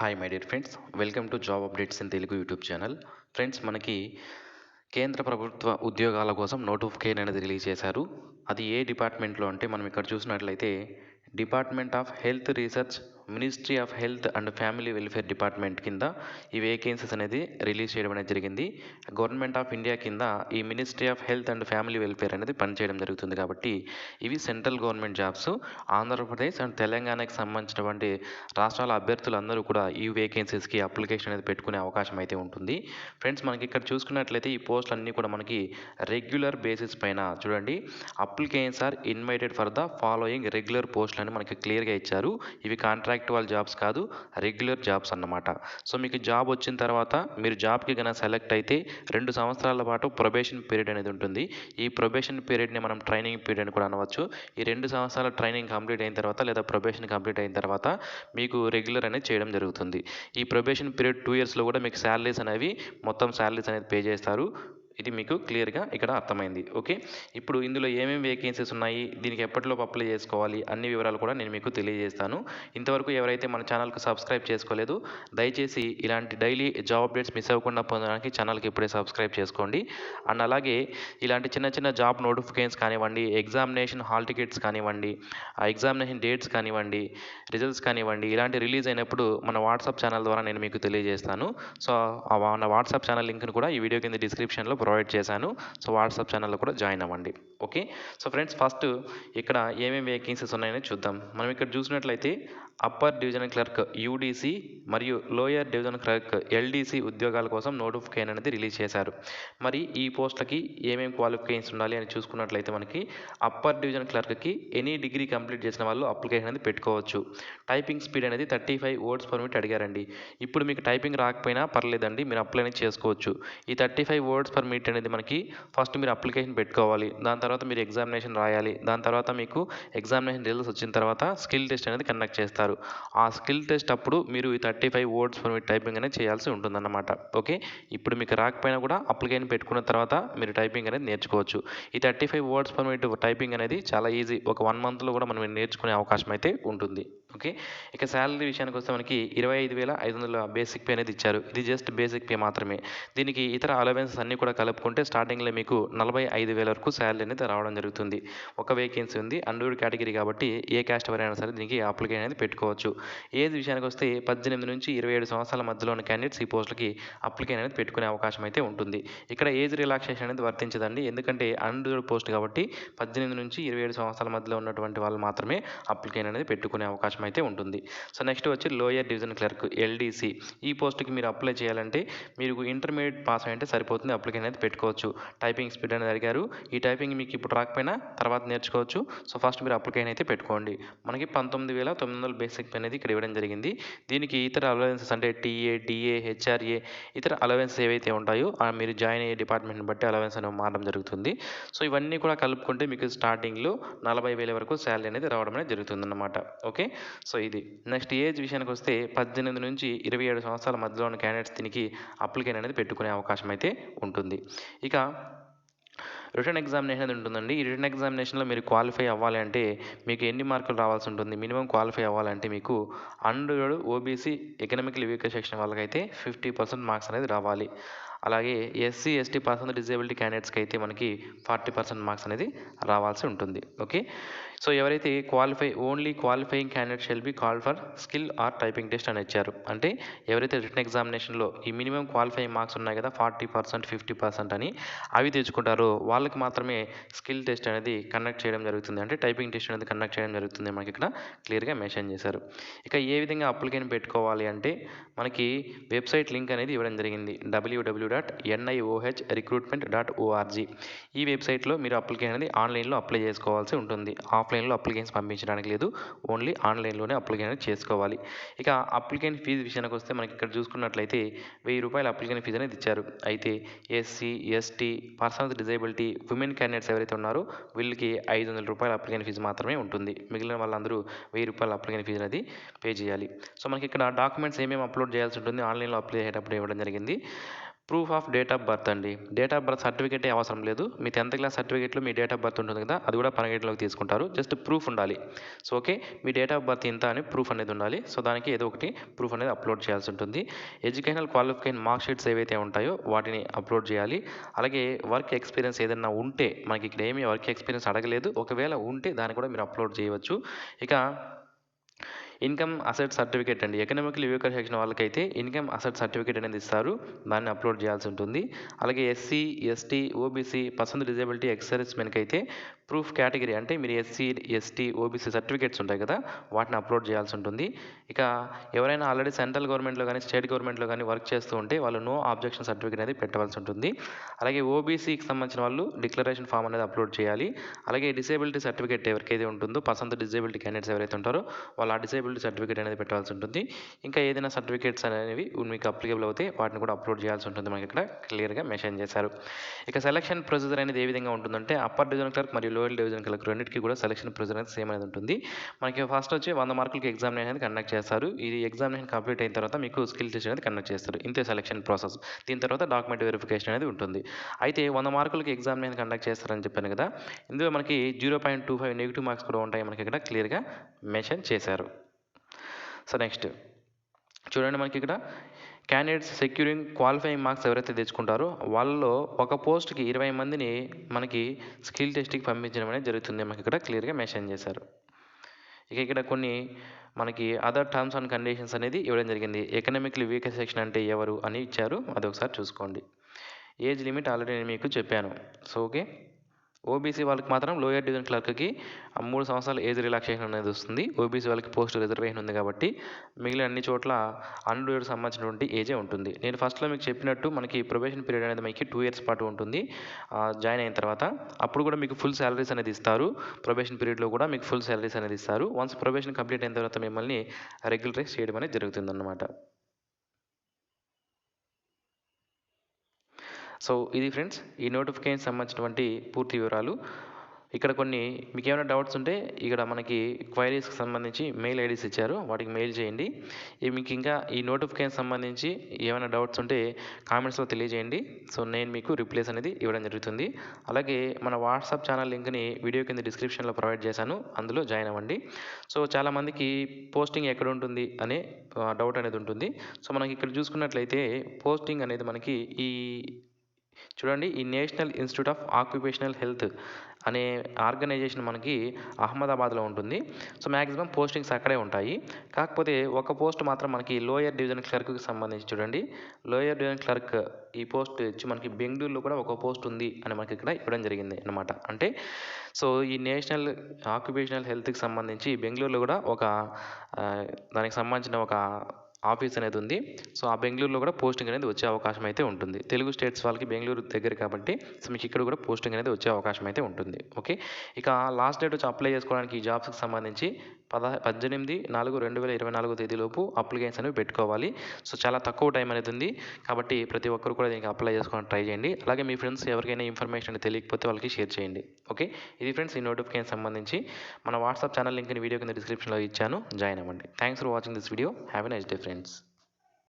Hi my dear friends welcome to job updates in Telugu YouTube channel friends మనకి కేంద్ర ప్రభుత్వ ఉద్యోగాల కోసం నోటిఫికేషన్ అనేది రిలీజ్ చేశారు. అది ఏ డిపార్ట్మెంట్లో అంటే మనం ఇక్కడ చూసినట్లయితే department of health research ministry of health and family welfare department కింద ఈ వేకెన్సీస్ అనేది రిలీజ్ చేయడం అనేది జరిగింది. గవర్నమెంట్ ఆఫ్ ఇండియా కింద ఈ ministry of health and family welfare అనేది పనిచేయడం జరుగుతుంది కాబట్టి ఇవి central government jobs Andhra Pradesh and తెలంగాణకి సంబంధించినటువంటి రాష్ట్రాల అభ్యర్థులందరూ కూడా ఈ వేకెన్సీస్కి అప్లికేషన్ అనేది పెట్టుకునే అవకాశం అయితే ఉంటుంది. ఫ్రెండ్స్ మనకి ఇక్కడ చూసుకున్నట్లయితే ఈ పోస్టులు అన్నీ కూడా మనకి రెగ్యులర్ బేసిస్ పైన చూడండి. Applications are invited for the following regular పోస్టులు అని మనకి క్లియర్గా ఇచ్చారు. ఇవి కాంట్రాక్ట్ కాంట్రాక్టువల్ జాబ్స్ కాదు రెగ్యులర్ జాబ్స్ అన్నమాట. సో మీకు జాబ్ వచ్చిన తర్వాత మీరు జాబ్కి కనుక సెలెక్ట్ అయితే రెండు సంవత్సరాల పాటు ప్రొబేషన్ పీరియడ్ అనేది ఉంటుంది. ఈ ప్రొబేషన్ పీరియడ్ని మనం ట్రైనింగ్ పీరియడ్ అని కూడా అనవచ్చు. ఈ రెండు సంవత్సరాల ట్రైనింగ్ కంప్లీట్ అయిన తర్వాత లేదా ప్రొబేషన్ కంప్లీట్ అయిన తర్వాత మీకు రెగ్యులర్ అనేది చేయడం జరుగుతుంది. ఈ ప్రొబేషన్ పీరియడ్ టూ ఇయర్స్లో కూడా మీకు శాలరీస్ అనేవి మొత్తం శాలరీస్ అనేది పే చేస్తారు. ఇది మీకు క్లియర్గా ఇక్కడ అర్థమైంది. ఓకే? ఇప్పుడు ఇందులో ఏమేమి వేకెన్సీస్ ఉన్నాయి? దీనికి ఎప్పటిలోపు అప్లై చేసుకోవాలి? అన్ని వివరాలు కూడా నేను మీకు తెలియజేస్తాను. ఇంతవరకు ఎవరైతే మన ఛానల్కు సబ్స్క్రైబ్ చేసుకోలేదు దయచేసి ఇలాంటి డైలీ జాబ్ అప్డేట్స్ మిస్ అవ్వకుండా పొందడానికి ఛానల్కి ఇప్పుడే సబ్స్క్రైబ్ చేసుకోండి. అండ్ అలాగే ఇలాంటి చిన్న చిన్న జాబ్ నోటిఫికేషన్స్ కానివ్వండి ఎగ్జామినేషన్ హాల్ టికెట్స్ కానివ్వండి ఆ ఎగ్జామినేషన్ డేట్స్ కానివ్వండి రిజల్ట్స్ కానివ్వండి ఇలాంటి రిలీజ్ అయినప్పుడు మన వాట్సాప్ ఛానల్ ద్వారా నేను మీకు తెలియజేస్తాను. సో ఆ మన వాట్సాప్ ఛానల్ లింక్ను కూడా ఈ వీడియో కింద డిస్క్రిప్షన్లో ప్రొవైడ్ చేశాను. సో వాట్సాప్ ఛానల్లో కూడా జాయిన్ అవ్వండి. ఓకే సో ఫ్రెండ్స్ ఫస్ట్ ఇక్కడ ఏమేమి వేకెన్సీస్ ఉన్నాయని చూద్దాం. మనం ఇక్కడ చూసినట్లయితే అప్పర్ డివిజన్ క్లర్క్ యూడీసీ మరియు లోయర్ డివిజన్ క్లర్క్ ఎల్డీసీ ఉద్యోగాల కోసం నోటిఫికేషన్ అనేది రిలీజ్ చేశారు. మరి ఈ పోస్టులకి ఏమేమి క్వాలిఫికేషన్స్ ఉండాలి అని చూసుకున్నట్లయితే మనకి అప్పర్ డివిజన్ క్లర్క్కి ఎనీ డిగ్రీ కంప్లీట్ చేసిన వాళ్ళు అప్లికేషన్ అనేది పెట్టుకోవచ్చు. టైపింగ్ స్పీడ్ అనేది thirty five words per minute అడిగారండి. ఇప్పుడు మీకు టైపింగ్ రాకపోయినా పర్లేదండి మీరు అప్లై అనేది చేసుకోవచ్చు. ఈ thirty five words per minute అనేది మనకి ఫస్ట్ మీరు అప్లికేషన్ పెట్టుకోవాలి. దాని తర్వాత మీరు ఎగ్జామినేషన్ రాయాలి. దాని తర్వాత మీకు ఎగ్జామినేషన్ రిజల్ట్స్ వచ్చిన తర్వాత స్కిల్ టెస్ట్ అనేది కండక్ట్ చేస్తారు. ఆ స్కిల్ టెస్ట్ అప్పుడు మీరు ఈ thirty five words per minute typing అనేది చేయాల్సి ఉంటుందన్నమాట. ఓకే? ఇప్పుడు మీకు రాకపోయినా కూడా అప్లికేషన్ పెట్టుకున్న తర్వాత మీరు టైపింగ్ అనేది నేర్చుకోవచ్చు. ఈ thirty five words per minute typing అనేది చాలా ఈజీ. ఒక వన్ మంత్లో కూడా మనం నేర్చుకునే అవకాశం అయితే ఉంటుంది. ఓకే? ఇక శాలరీ విషయానికి వస్తే మనకి ఇరవై ఐదు వేల ఐదు వందల బేసిక్ పే అనేది ఇచ్చారు. ఇది జస్ట్ బేసిక్ పే మాత్రమే. దీనికి ఇతర అలవెన్సెస్ అన్నీ కూడా కలుపుకుంటే స్టార్టింగ్లో మీకు నలభై ఐదు వేల వరకు శాలరీ అనేది రావడం జరుగుతుంది. ఒక వేకెన్సీ ఉంది. అండూర్ కేటగిరీ కాబట్టి ఏ క్యాస్ట్ వారైనా సరే దీనికి అప్లికేషన్ అనేది పెట్టుకోవచ్చు. ఏజ్ విషయానికి వస్తే పద్దెనిమిది నుంచి ఇరవై ఏడు సంవత్సరాల మధ్యలో ఉన్న క్యాండిడేట్స్ ఈ పోస్టులకి అప్లికే అనేది పెట్టుకునే అవకాశం అయితే ఉంటుంది. ఇక్కడ ఏజ్ రిలాక్సేషన్ అనేది వర్తించదండి. ఎందుకంటే అండర్ పోస్ట్ కాబట్టి పద్దెనిమిది నుంచి ఇరవై ఏడు సంవత్సరాల మధ్యలో ఉన్నటువంటి వాళ్ళు మాత్రమే అప్లికేషన్ అనేది పెట్టుకునే అవకాశం అయితే ఉంటుంది. సో నెక్స్ట్ వచ్చి లోయర్ డివిజన్ క్లర్క్ ఎల్డీసీ. ఈ పోస్ట్కి మీరు అప్లై చేయాలంటే మీరు ఇంటర్మీడియట్ పాస్ అయితే సరిపోతుంది. అప్లికేషన్ అయితే పెట్టుకోవచ్చు. టైపింగ్ స్పీడ్ అనేది అడిగారు. ఈ టైపింగ్ మీకు ఇప్పుడు రాకపోయినా తర్వాత నేర్చుకోవచ్చు. సో ఫస్ట్ మీరు అప్లికేషన్ అయితే పెట్టుకోండి. మనకి పంతొమ్మిది వేల తొమ్మిది వందల బేసిక్ అనేది ఇక్కడ ఇవ్వడం జరిగింది. దీనికి ఇతర అలవెన్సెస్ అంటే టీఏ డిఏ హెచ్ఆర్ఏ ఇతర అలవెన్సెస్ ఏవైతే ఉంటాయో ఆ మీరు జాయిన్ అయ్యే డిపార్ట్మెంట్ని బట్టి అలవెన్స్ అనేవి మారడం జరుగుతుంది. సో ఇవన్నీ కూడా కలుపుకుంటే మీకు స్టార్టింగ్లో నలభై వేల వరకు శాలరీ అనేది రావడం అనేది జరుగుతుందన్నమాట. ఓకే? సో ఇది. నెక్స్ట్ ఏజ్ విషయానికి వస్తే పద్దెనిమిది నుంచి ఇరవై ఏడు సంవత్సరాల మధ్యలో ఉన్న క్యాండిడేట్స్ దీనికి అప్లికేషన్ అనేది పెట్టుకునే అవకాశం అయితే ఉంటుంది. ఇక రిటర్న్ ఎగ్జామినేషన్ అనేది ఉంటుందండి. ఈ రిటర్న్ ఎగ్జామినేషన్లో మీరు క్వాలిఫై అవ్వాలి అంటే మీకు ఎన్ని మార్కులు రావాల్సి ఉంటుంది? మినిమం క్వాలిఫై అవ్వాలంటే మీకు under OBC economical weaker section వాళ్ళకైతే ఫిఫ్టీ పర్సెంట్ మార్క్స్ అనేది రావాలి. అలాగే ఎస్సీ ఎస్టీ పర్సెంట్ డిజేబిలిటీ క్యాండిడేట్స్కి అయితే మనకి ఫార్టీ పర్సెంట్ మార్క్స్ అనేది రావాల్సి ఉంటుంది. ఓకే? సో ఎవరైతే qualify only qualifying candidate shall be call for skill or typing test అని ఇచ్చారు. అంటే ఎవరైతే రిటర్న్ ఎగ్జామినేషన్లో ఈ మినిమం క్వాలిఫైయింగ్ మార్క్స్ ఉన్నాయి కదా ఫార్టీ పర్సెంట్ ఫిఫ్టీ పర్సెంట్ అని అవి తెచ్చుకుంటారో. వాళ్ళకి మాత్రమే స్కిల్ టెస్ట్ అనేది కండక్ట్ చేయడం జరుగుతుంది. అంటే టైపింగ్ టెస్ట్ అనేది కండక్ట్ చేయడం జరుగుతుంది మనకి ఇక్కడ క్లియర్గా మెన్షన్ చేశారు. ఇక ఏ విధంగా అప్లికేషన్ పెట్టుకోవాలి అంటే మనకి వెబ్సైట్ లింక్ అనేది ఇవ్వడం జరిగింది. WW dot NIOH recruitment dot ORG ఈ వెబ్సైట్లో మీరు అప్లికేషన్ అనేది ఆన్లైన్లో అప్లై చేసుకోవాల్సి ఉంటుంది. ఆఫ్ ఆఫ్లైన్లో అప్లికేషన్స్ పంపించడానికి లేదు. ఓన్లీ ఆన్లైన్లోనే అప్లికేషన్ అనేది చేసుకోవాలి. ఇక అప్లికేషన్ ఫీజు విషయానికి వస్తే మనకి ఇక్కడ చూసుకున్నట్లయితే వెయ్యి రూపాయల అప్లికేషన్ ఫీజు అనేది ఇచ్చారు. అయితే SC ST persons disability women candidates ఎవరైతే ఉన్నారో వీళ్ళకి ఐదు వందల రూపాయల అప్లికేషన్ ఫీజు మాత్రమే ఉంటుంది. మిగిలిన వాళ్ళందరూ వెయ్యి రూపాయల అప్లికేషన్ ఫీజు అనేది పే చేయాలి. సో మనకి ఇక్కడ డాక్యుమెంట్స్ ఏమేమి అప్లోడ్ చేయాల్సి ఉంటుంది ఆన్లైన్లో అప్లై అయ్యేటప్పుడు ఇవ్వడం జరిగింది. Proof of date of birth అండి. డేట్ ఆఫ్ బర్త్ సర్టిఫికేట్ అవసరం లేదు. మీ టెన్త్ క్లాస్ సర్టిఫికేట్లో మీ డేట్ ఆఫ్ బర్త్ ఉంటుంది కదా అది కూడా పరిగణలోకి తీసుకుంటారు. జస్ట్ ప్రూఫ్ ఉండాలి. సో ఓకే మీ డేట్ ఆఫ్ బర్త్ ఇంత అని ప్రూఫ్ అనేది ఉండాలి. సో దానికి ఏదో ఒకటి ప్రూఫ్ అనేది అప్లోడ్ చేయాల్సి ఉంటుంది. ఎడ్యుకేషనల్ క్వాలిఫికేషన్ మార్క్ షీట్స్ ఏవైతే ఉంటాయో వాటిని అప్లోడ్ చేయాలి. అలాగే వర్క్ ఎక్స్పీరియన్స్ ఏదైనా ఉంటే మనకి ఇక్కడ ఏమీ వర్క్ ఎక్స్పీరియన్స్ అడగలేదు. ఒకవేళ ఉంటే దాన్ని కూడా మీరు అప్లోడ్ చేయవచ్చు. ఇక ఇన్కమ్ అసెట్ సర్టిఫికేట్ అండి. ఎకనామికల్ వీకర్ సెక్షన్ వాళ్ళకైతే ఇన్కమ్ అసెట్ సర్టిఫికేట్ అనేది ఇస్తారు. దాన్ని అప్లోడ్ చేయాల్సి ఉంటుంది. అలాగే SC ST OBC person disability ex service మెన్కి అయితే ప్రూఫ్ కేటగిరీ అంటే మీరు ఎస్సీ ఎస్టీ ఓబీసీ సర్టిఫికేట్స్ ఉంటాయి కదా వాటిని అప్లోడ్ చేయాల్సి ఉంటుంది. ఇక ఎవరైనా ఆల్రెడీ సెంట్రల్ గవర్నమెంట్లో కానీ స్టేట్ గవర్నమెంట్లో కానీ వర్క్ చేస్తూ ఉంటే వాళ్ళు నో ఆబ్జెక్షన్ సర్టిఫికేట్ అనేది పెట్టవలసి ఉంటుంది. అలాగే ఓబీసీకి సంబంధించిన వాళ్ళు డిక్లరేషన్ ఫామ్ అనేది అప్లోడ్ చేయాలి. అలాగే డిసేబిలిటీ సర్టిఫికేట్ ఎవరికైతే ఉంటుందో పర్సన్ డిజేబిలిటీ క్యాండిడేట్స్ ఎవరైతే ఉంటారో వాళ్ళు ఆ డిసేబిలిటీ సర్టిఫికేట్ అనేది పెట్టాల్సి ఉంటుంది. ఇంకా ఏదైనా సర్టిఫికేట్స్ అనేవి మీకు అప్లికబుల్ అవుతే వాటిని కూడా అప్లోడ్ చేయాల్సి ఉంటుంది మనకి ఇక్కడ క్లియర్గా మెన్షన్ చేశారు. ఇక సెలక్షన్ ప్రొసీజర్ అనేది ఏ విధంగా ఉంటుందంటే అప్పర్ డివిజన్ క్లర్క్ మరియు లోయల్ డివిజన్ కలెక్టర్ రెండింటికి కూడా సెలక్షన్ ప్రొసీజర్ అనేది సేమ్ అనేది ఉంటుంది. మనకి ఫస్ట్ వచ్చి వంద మార్కులకి ఎగ్జామినేషన్ అనేది కండక్ట్ చేస్తారు. ఇది ఎగ్జామినేషన్ కంప్లీట్ అయిన తర్వాత మీకు స్కిల్ టెస్ట్ అనేది కండక్ట్ చేస్తారు. ఇంతే సెలక్షన్ ప్రాసెస్ దీని తర్వాత డాక్యుమెంట్ వెరిఫికేషన్ అనేది ఉంటుంది. అయితే వంద మార్కులకి ఎగ్జామినేషన్ కండక్ట్ చేస్తారని చెప్పాను కదా ఇందులో మనకి zero point two five negative marks కూడా ఉంటాయి మనకి ఇక్కడ క్లియర్గా మెన్షన్ చేశారు. సో నెక్స్ట్ చూడండి మనకి ఇక్కడ క్యాండిడేట్స్ సెక్యూరింగ్ క్వాలిఫైయింగ్ మార్క్స్ ఎవరైతే తెచ్చుకుంటారో వాళ్ళలో ఒక పోస్ట్కి ఇరవై మందిని మనకి స్కిల్ టెస్ట్కి పంపించడం అనేది జరుగుతుంది. మనకి ఇక్కడ క్లియర్గా మెన్షన్ చేశారు. ఇక ఇక్కడ కొన్ని మనకి అదర్ టర్మ్స్ అండ్ కండిషన్స్ అనేది ఇవ్వడం జరిగింది. ఎకనామిక్లీ వీకర్ సెక్షన్ అంటే ఎవరు అని ఇచ్చారు. అది ఒకసారి చూసుకోండి. ఏజ్ లిమిట్ ఆల్రెడీ నేను మీకు చెప్పాను. సో ఓకే ఓబీసీ వాళ్ళకి మాత్రం లోయర్ డివిజన్ క్లర్క్కి మూడు సంవత్సరాల ఏజ్ రిలాక్సేషన్ అనేది వస్తుంది. ఓబీసీ వాళ్ళకి పోస్ట్ రిజర్వేషన్ ఉంది కాబట్టి మిగిలిన అన్ని చోట్ల అన్రూల్డ్ సంబంధించినటువంటి ఏజే ఉంటుంది. నేను ఫస్ట్లో మీకు చెప్పినట్టు మనకి ప్రొబేషన్ పీరియడ్ అనేది మనకి టూ ఇయర్స్ పాటు ఉంటుంది. జాయిన్ అయిన తర్వాత అప్పుడు కూడా మీకు ఫుల్ శాలరీస్ అనేది ఇస్తారు. ప్రొబేషన్ పీరియడ్లో కూడా మీకు ఫుల్ శాలరీస్ అనేది ఇస్తారు. వన్స్ ప్రొబేషన్ కంప్లీట్ అయిన తర్వాత మిమ్మల్ని రెగ్యులరైజ్ చేయడం అనేది జరుగుతుంది సో ఇది ఫ్రెండ్స్ ఈ నోటిఫికేషన్ సంబంధించినటువంటి పూర్తి వివరాలు. ఇక్కడ కొన్ని మీకు ఏమైనా డౌట్స్ ఉంటే ఇక్కడ మనకి క్వైరీస్కి సంబంధించి మెయిల్ ఐడీస్ ఇచ్చారు వాటికి మెయిల్ చేయండి. మీకు ఇంకా ఈ నోటిఫికేషన్ సంబంధించి ఏమైనా డౌట్స్ ఉంటే కామెంట్స్లో తెలియజేయండి. సో నేను మీకు రిప్లేస్ అనేది ఇవ్వడం జరుగుతుంది. అలాగే మన వాట్సాప్ ఛానల్ లింక్ని వీడియో కింద డిస్క్రిప్షన్లో ప్రొవైడ్ చేశాను అందులో జాయిన్ అవ్వండి. సో చాలామందికి పోస్టింగ్ ఎక్కడ ఉంటుంది అనే డౌట్ అనేది ఉంటుంది. సో మనకి ఇక్కడ చూసుకున్నట్లయితే పోస్టింగ్ అనేది మనకి ఈ చూడండి ఈ national institute of occupational health అనే ఆర్గనైజేషన్ మనకి అహ్మదాబాద్లో ఉంటుంది. సో మ్యాక్సిమం పోస్టింగ్స్ అక్కడే ఉంటాయి. కాకపోతే ఒక పోస్ట్ మాత్రం మనకి లోయర్ డివిజన్ క్లర్క్కి సంబంధించి చూడండి. లోయర్ డివిజన్ క్లర్క్ ఈ పోస్ట్ ఇచ్చి మనకి బెంగళూరులో కూడా ఒక పోస్ట్ ఉంది అని మనకి ఇక్కడ ఇవ్వడం జరిగింది అనమాట అంటే సో ఈ నేషనల్ ఆక్యుపేషనల్ హెల్త్కి సంబంధించి బెంగళూరులో కూడా ఒక దానికి సంబంధించిన ఒక ఆఫీస్ అనేది ఉంది. సో ఆ బెంగళూరులో కూడా పోస్టింగ్ అనేది వచ్చే అవకాశం అయితే ఉంటుంది. తెలుగు స్టేట్స్ వాళ్ళకి బెంగళూరు దగ్గర కాబట్టి సో మీకు ఇక్కడ కూడా పోస్టింగ్ అనేది వచ్చే అవకాశం అయితే ఉంటుంది. ఓకే? ఇక లాస్ట్ డేట్ వచ్చి అప్లై చేసుకోవడానికి ఈ జాబ్స్కి సంబంధించి పద పద్దెనిమిది నాలుగు రెండు వేల ఇరవై నాలుగు తేదీలోపు అప్లికేషన్స్ అనేవి పెట్టుకోవాలి. సో చాలా తక్కువ టైం అనేది ఉంది. కాబట్టి ప్రతి ఒక్కరు కూడా దీనికి అప్లై చేసుకోవడానికి ట్రై చేయండి. అలాగే మీ ఫ్రెండ్స్ ఎవరికైనా ఇన్ఫర్మేషన్ తెలియకపోతే వాళ్ళకి షేర్ చేయండి. ఓకే? ఇది ఫ్రెండ్స్ ఈ నోటిఫికేషన్ సంబంధించి మన వాట్సాప్ ఛానల్ లింక్ని వీడియో కింద డిస్క్రిప్షన్లో ఇచ్చాను. జాయిన్ అవ్వండి. Thanks for watching this video. Have a nice day friends. friends